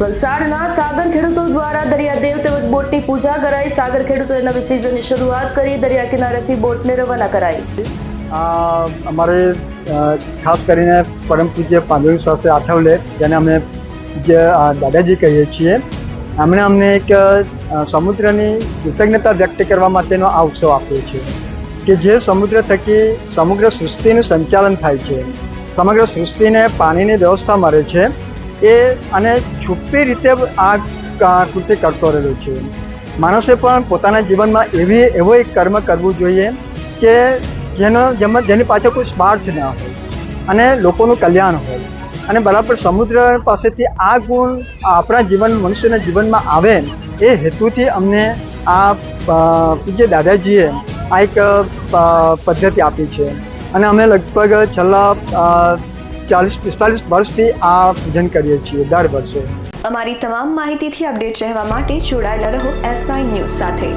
વલસાડના સાગર ખેડૂતો દ્વારા દરિયાદેવ તેમજ બોટની પૂજા કરાઈ. સાગર ખેડૂતોએ નવી સિઝનની શરૂઆત કરી. દરિયા કિનારેથી બોટને રવાના કરાઈ. અમારે ખાસ કરીને પરમ પૂજ્ય પાંડવી શાસ્ત્રી આઠવલે, જેને અમે જે દાદાજી કહીએ છીએ, એમણે અમને એક સમુદ્રની કૃતજ્ઞતા વ્યક્ત કરવા માટેનો આ ઉત્સવ આપ્યો છે. કે જે સમુદ્ર થકી સમગ્ર સૃષ્ટિનું સંચાલન થાય છે. સમગ્ર સૃષ્ટિને પાણીની વ્યવસ્થા મળે છે. એ અને છુપી રીતે આ કૃત્ય કરતો રહેલો છે. માણસે પણ પોતાના જીવનમાં એવી, એવો એક કર્મ કરવું જોઈએ કે જેનો, જેમાં, જેની પાછળ કોઈ સ્વાર્થ ના હોય અને લોકોનું કલ્યાણ હોય. અને બરાબર સમુદ્ર પાસેથી આ ગુણ આપણા જીવન, મનુષ્યના જીવનમાં આવે એ હેતુથી અમને આ પૂજ્ય દાદાજીએ આ એક પદ્ધતિ આપી છે. અને અમે લગભગ છેલ્લા ચાલીસ, પિસ્તાલીસ વર્ષથી આ પૂજન કરીએ છીએ દર વર્ષે. અમારી તમામ માહિતીથી અપડેટ રહેવા માટે જોડાયેલા રહો એસ નાઇન ન્યૂઝ સાથે.